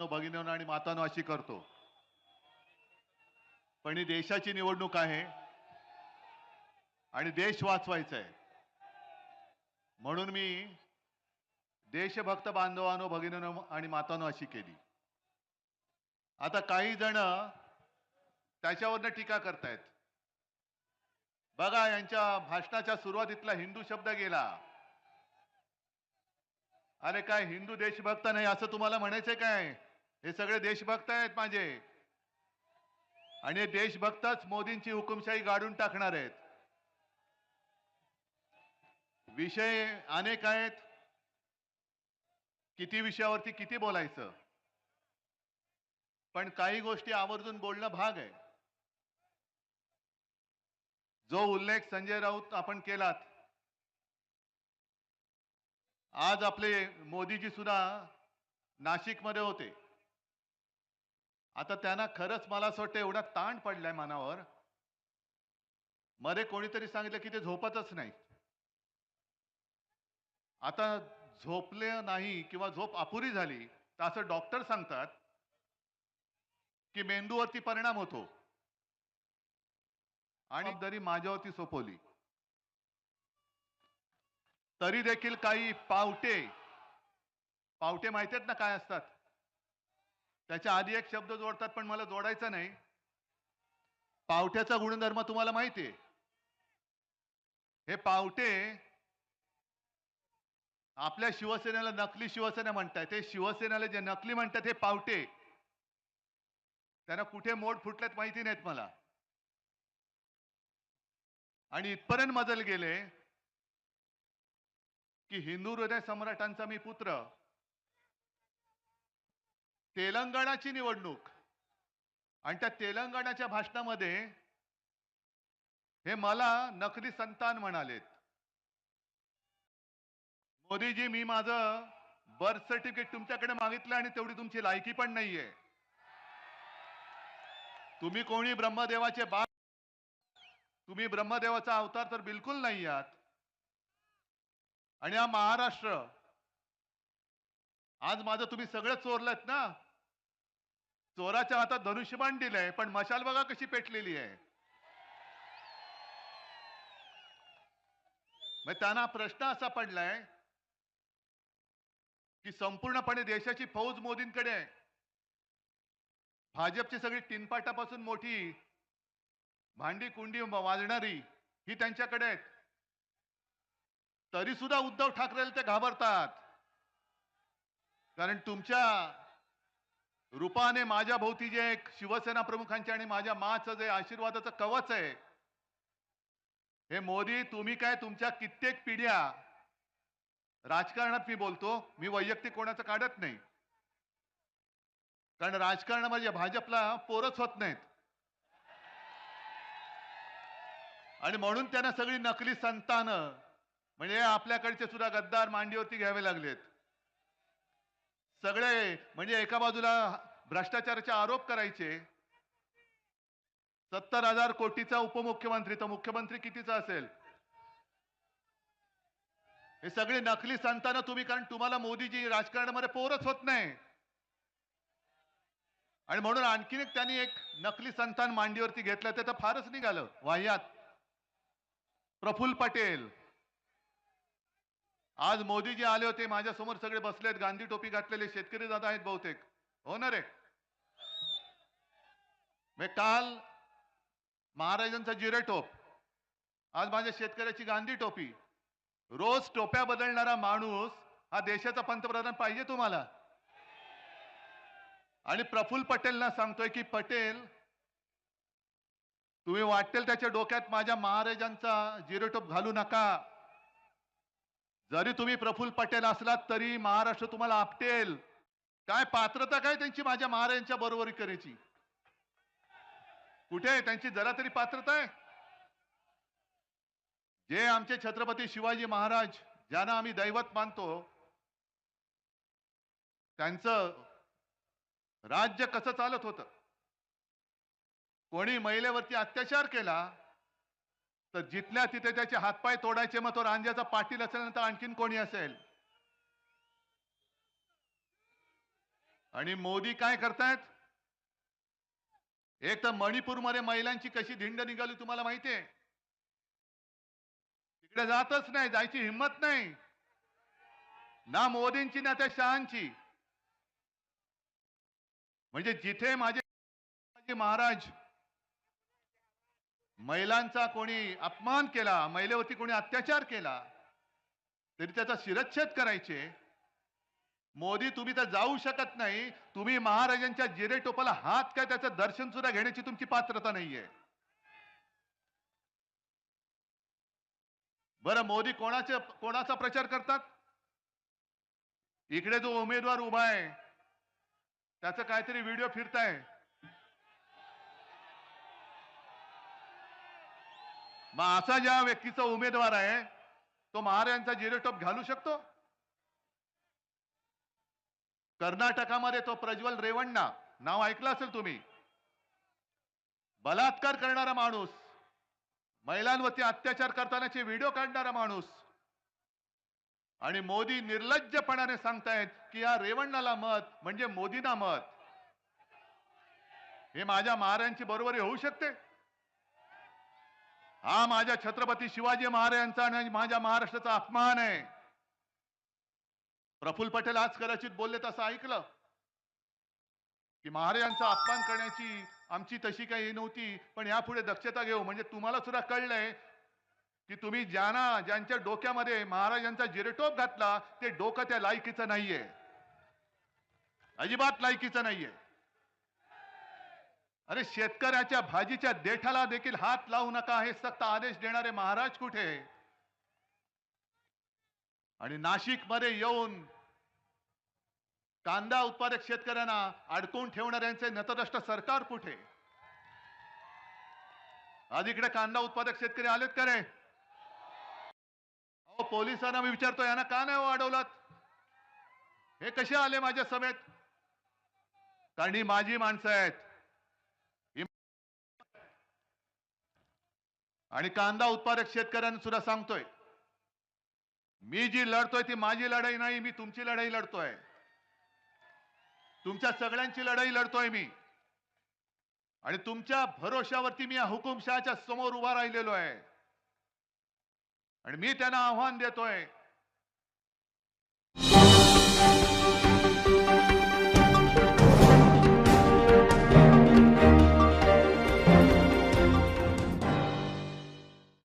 No आणि मातानो अशी करतो. पण ही देशाची निवडणूक आहे आणि देश वाचवायचा आहे म्हणून मी देशभक्त बांधवानो भगिनीनं आणि मातानो अशी केली. आता काही जण त्याच्यावरनं टीका करतायत. बघा यांच्या भाषणाच्या सुरुवातीतला हिंदू शब्द गेला. अरे काय हिंदू देशभक्त नाही असं तुम्हाला म्हणायचंय काय? हे सगळे देशभक्त आहेत माझे. आणि हे देशभक्तच मोदींची हुकुमशाही गाडून टाकणार आहेत. विषय अनेक आहेत. किती विषयावरती किती बोलायचं. पण काही गोष्टी आवर्जून बोलणं भाग आहे. जो उल्लेख संजय राऊत आपण केलात. आज आपले मोदीजी सुद्धा नाशिकमध्ये होते. आता त्यांना खरंच मला असं वाटतं एवढा ताण पडलाय मनावर. मध्ये कोणीतरी सांगितलं की ते झोपतच नाही आता झोपले नाही किंवा झोप अपुरी झाली तर असं डॉक्टर सांगतात की मेंदूवरती परिणाम होतो. आणि जरी माझ्यावरती सोपवली तरी देखील काही पावटे पावटे माहिती आहेत ना काय असतात? त्याच्या आधी एक शब्द जोडतात पण मला जोडायचा नाही. पावट्याचा गुणधर्म तुम्हाला माहिती आहे. हे पावटे आपल्या शिवसेनेला नकली शिवसेना म्हणतात ते शिवसेनेला जे नकली म्हणतात हे पावटे. त्यांना कुठे मोड फुटल्यात माहिती नाहीत मला. आणि इथपर्यंत मजल गेले की हिंदू हृदय सम्राटांचा मी पुत्र. तेलंगणाची निवडणूक. आणि त्या तेलंगणाच्या भाषणामध्ये हे मला नकली संतान म्हणालेत. मोदीजी मी माझं बर्थ सर्टिफिकेट तुमच्याकडे मागितलं आणि तेवढी तुमची लायकी पण नाहीये. तुम्ही कोणी ब्रह्मदेवाचे बा तुम्ही ब्रह्मदेवाचा अवतार तर बिलकुल नाही आहात. आणि हा महाराष्ट्र आज माझं तुम्ही सगळं चोरलत ना? चोराच्या हातात धनुष्यबाण दिलंय पण मशाल बघा कशी पेटलेली आहे. मग त्यांना प्रश्न असा पडलाय की संपूर्णपणे देशाची फौज मोदींकडे आहे. भाजपची सगळी टिनपाटापासून मोठी भांडी कुंडी वाजणारी ही त्यांच्याकडे आहेत. तरी सुद्धा उद्धव ठाकरेला ते घाबरतात. कारण तुमच्या रूपाने माझ्या भोवती जे एक शिवसेना प्रमुखांचे आणि माझ्या माचं जे आशीर्वादाचं कवच आहे हे मोदी तुम्ही काय तुमच्या कित्येक पिढ्या राजकारणात मी बोलतो मी वैयक्तिक कोणाचं काढत नाही. कारण राजकारणामध्ये भाजपला पोरच होत नाहीत. आणि म्हणून त्यांना सगळी नकली संतान म्हणजे आपल्याकडचे सुद्धा गद्दार मांडीवरती घ्यावे लागलेत. सगळे म्हणजे एका बाजूला भ्रष्टाचाराचे आरोप करायचे. सत्तर हजार कोटीचा उपमुख्यमंत्री तर मुख्यमंत्री कितीचा असेल? हे सगळे नकली सांगताना तुम्ही कारण तुम्हाला मोदीजी राजकारणामध्ये पोरच होत नाही. आणि म्हणून आणखीन एक त्यांनी एक नकली संतान मांडीवरती घेतलं ते तर फारच निघालं. वाह्यात. प्रफुल्ल पटेल. आज मोदीजी आले होते माझ्यासमोर सगळे बसलेत गांधी टोपी घातलेले शेतकरी दादा आहेत बहुतेक. हो ना रे? मी काल महाराजांचा जिरे टोप आज माझ्या शेतकऱ्याची गांधी टोपी. रोज टोप्या बदलणारा माणूस हा देशाचा पंतप्रधान पाहिजे तुम्हाला. आणि प्रफुल्ल पटेलना सांगतोय की पटेल तुम्ही वाटेल त्याच्या डोक्यात माझ्या महाराजांचा जिरोटोप घालू नका. जरी तुम्ही प्रफुल्ल पटेल असलात तरी महाराष्ट्र तुम्हाला आपटेल. काय पात्रता काय त्यांची माझ्या महाराजांच्या बरोबरी करायची कुठे आहे त्यांची जरा तरी पात्रता आहे? जे आमचे छत्रपती शिवाजी महाराज ज्यांना आम्ही दैवत मानतो त्यांचं राज्य कसं चालत होतं? कोणी महिलेवरती अत्याचार केला तर जिथल्या तिथे त्याचे हातपाय तोडायचे मग तो रांजाचा पाटील असेल नंतर आणखीन कोणी असेल? आणि मोदी काय करतायत? एक तर मणिपूरमध्ये महिलांची कशी धिंड निघाली तुम्हाला माहिती आहे? तिकडे जातच नाही जायची हिंमत नाही. ना मोदींची ना त्या शहांची. म्हणजे जिथे माझे महाराज महिलांचा कोणी अपमान केला महिलेवरती कोणी अत्याचार केला तरी त्याचा शिरच्छेद करायचे. मोदी तुम्ही तर जाऊ शकत नाही. तुम्ही महाराजांच्या जिरे टोपाला हात काय त्याचं दर्शन सुद्धा घेण्याची तुमची पात्रता नाहीये. बरं मोदी कोणाचे कोणाचा प्रचार करतात? इकडे जो उमेदवार उभा आहे त्याचं काहीतरी व्हिडिओ फिरताय. मग असा ज्या व्यक्तीचा उमेदवार आहे तो महाराजांचा जिरेटोप घालू शकतो? कर्नाटकामध्ये तो प्रज्वल रेवण्णा नाव ऐकलं असेल तुम्ही? बलात्कार करणारा माणूस महिलांवरती अत्याचार करतानाचे व्हिडिओ काढणारा माणूस. आणि मोदी निर्लज्जपणाने सांगतायत की या रेवण्णाला मत म्हणजे मोदींना मत. हे माझ्या महाराजांची बरोबरी होऊ शकते? हा माझ्या छत्रपती शिवाजी महाराजांचा आणि माझ्या महाराष्ट्राचा अपमान आहे. प्रफुल्ल पटेल आज कदाचित बोलले तसं ऐकलं. की महाराजांचा अपमान करण्याची आमची तशी काही नव्हती पण यापुढे दक्षता घेऊ म्हणजे तुम्हाला सुद्धा कळलंय की तुम्ही ज्यांना ज्यांच्या डोक्यामध्ये महाराजांचा जिरेटोप घातला ते डोकं त्या लायकीचं नाहीये. अजिबात लायकीचं नाहीये. अरे शेतकऱ्याच्या भाजीच्या देठाला देखील हात लावू नका हे सक्त आदेश देणारे महाराज कुठे? आणि नाशिकमध्ये येऊन कांदा उत्पादक शेतकऱ्यांना अडकून ठेवणाऱ्यांचे नतदष्ट सरकार कुठे? आज इकडे कांदा उत्पादक शेतकरी आलेत का रे? अहो पोलिसांना मी विचारतो यांना का नाही हो हे कसे आले माझ्या समेत कारण ही माझी माणसं आहेत. आणि कांदा उत्पादक शेतकऱ्यांना सुद्धा सांगतोय मी जी लढतोय ती माझी लढाई नाही मी तुमची लढाई लढतोय. तुमच्या सगळ्यांची लढाई लढतोय मी. आणि तुमच्या भरोशावरती मी या हुकुमशहाच्या समोर उभा राहिलेलो आहे. आणि मी त्यांना आव्हान देतोय